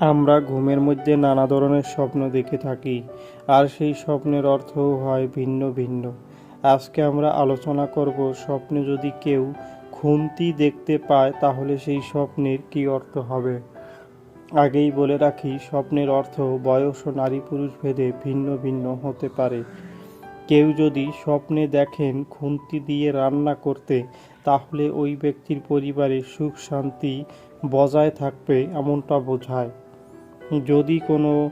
আমরা ঘুমের মধ্যে নানা ধরনের স্বপ্ন দেখে থাকি, আর সেই স্বপ্নের অর্থও হয় ভিন্ন ভিন্ন। আজকে আমরা আলোচনা করব স্বপ্নে যদি কেউ খুন্তি দেখতে পায়, তাহলে সেই স্বপ্নের কী অর্থ হবে? আগেই বলে রাখি, স্বপ্নের অর্থ বয়স ও নারী পুরুষ ভেদে ভিন্ন ভিন্ন হতে পারে। কেউ যদি স্বপ্নে দেখেন খুন্তি দিয়ে রান্না করতে, তাহলে ওই ব্যক্তির পরিবারে সুখ শান্তি বজায় থাকবে এমনটা বোঝায়। যদি কোনো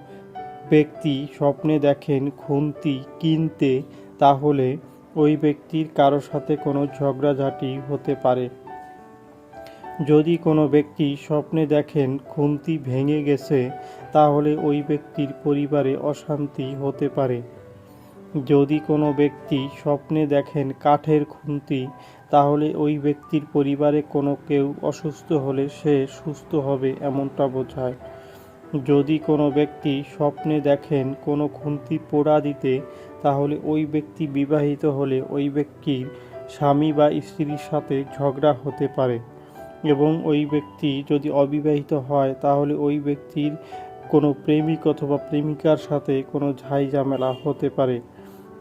ব্যক্তি স্বপ্নে দেখেন খুন্তি কিনতে, তাহলে ওই ব্যক্তির কারও সাথে কোনো ঝগড়াঝাটি হতে পারে। যদি কোনো ব্যক্তি স্বপ্নে দেখেন খুন্তি ভেঙে গেছে, তাহলে ওই ব্যক্তির পরিবারে অশান্তি হতে পারে। যদি কোনো ব্যক্তি স্বপ্নে দেখেন কাঠের খুন্তি, তাহলে ওই ব্যক্তির পরিবারে কোনো কেউ অসুস্থ হলে সে সুস্থ হবে, এমনটা বোঝায়। যদি কোনো ব্যক্তি স্বপ্নে দেখেন কোনো খুন্তি পোড়া দিতে, তাহলে ওই ব্যক্তি বিবাহিত হলে ওই ব্যক্তির স্বামী বা স্ত্রীর সাথে ঝগড়া হতে পারে। এবং ওই ব্যক্তি যদি অবিবাহিত হয়, তাহলে ওই ব্যক্তির কোনো প্রেমিক অথবা প্রেমিকার সাথে কোনো ঝাই ঝামেলা হতে পারে।